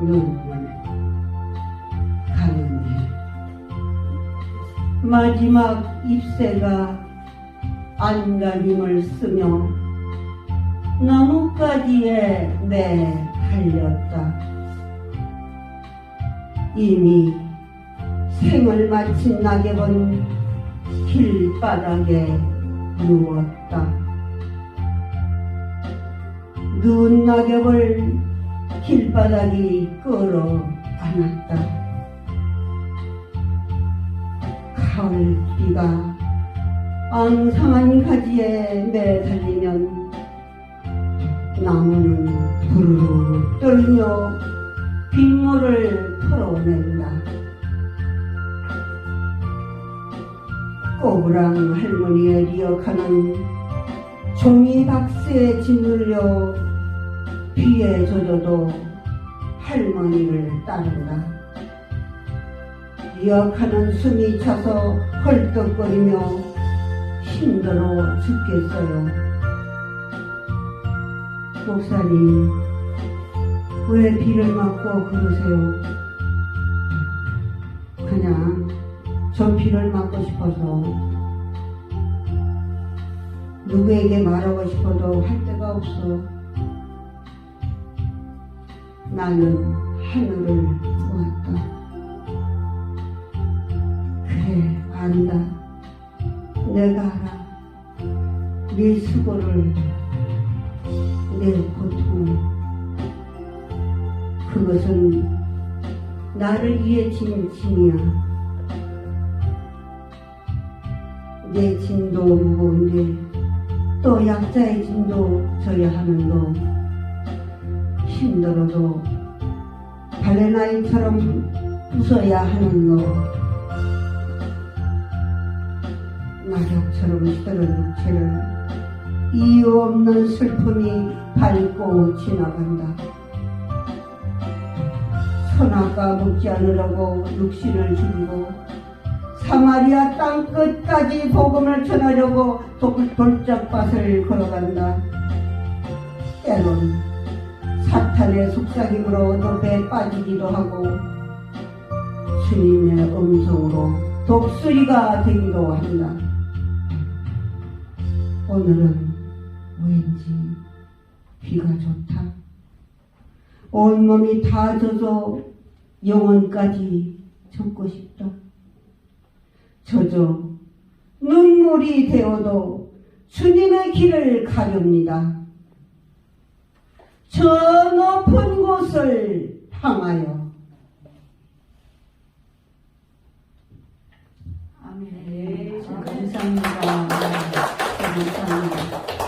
눈물 가는데 마지막 잎새가 안간힘을 쓰며 나뭇가지에 매 달렸다. 이미 생을 마친 낙엽은 길바닥에 누웠다. 누운 낙엽을 길바닥이 끌어 안았다. 가을비가 앙상한 가지에 매달리면 나무는 부르르 떨며 빗물을 털어낸다. 꼬부랑 할머니의 리어카는 종이 박스에 짓눌려 비에 젖어도 할머니를 따른다. 리어카는 숨이 차서 헐떡거리며 힘들어 죽겠어요. 목사님, 왜 비를 맞고 그러세요? 그냥 저 비를 맞고 싶어서 누구에게 말하고 싶어도 할 데가 없어. 나는 하늘을 보았다. 그래, 안다. 내가 알아. 네 수고를, 내 고통을. 그것은 나를 위해 진 짐이야. 내 짐도 무거운데 또 약자의 짐도 져야 하는 너 힘들어도 발레나인처럼 웃어야 하는 너 낙엽처럼 시들은 육체를 이유 없는 슬픔이 밟고 지나간다 선악과 묻지 않으려고 육신을 줄이고 사마리아 땅 끝까지 복음을 전하려고 돌- 돌짝밭을 걸어간다. 때론 사탄의 속삭임으로 늪에 빠지기도 하고 주님의 음성으로 독수리가 되기도 한다. 오늘은 왠지 비가 좋다. 온몸이 다 젖어 영혼까지 젖고 싶다. 젖어 눈물이 되어도 주님의 길을 가렵니다. 저 높은 곳을 향하여. 아멘. 감사합니다.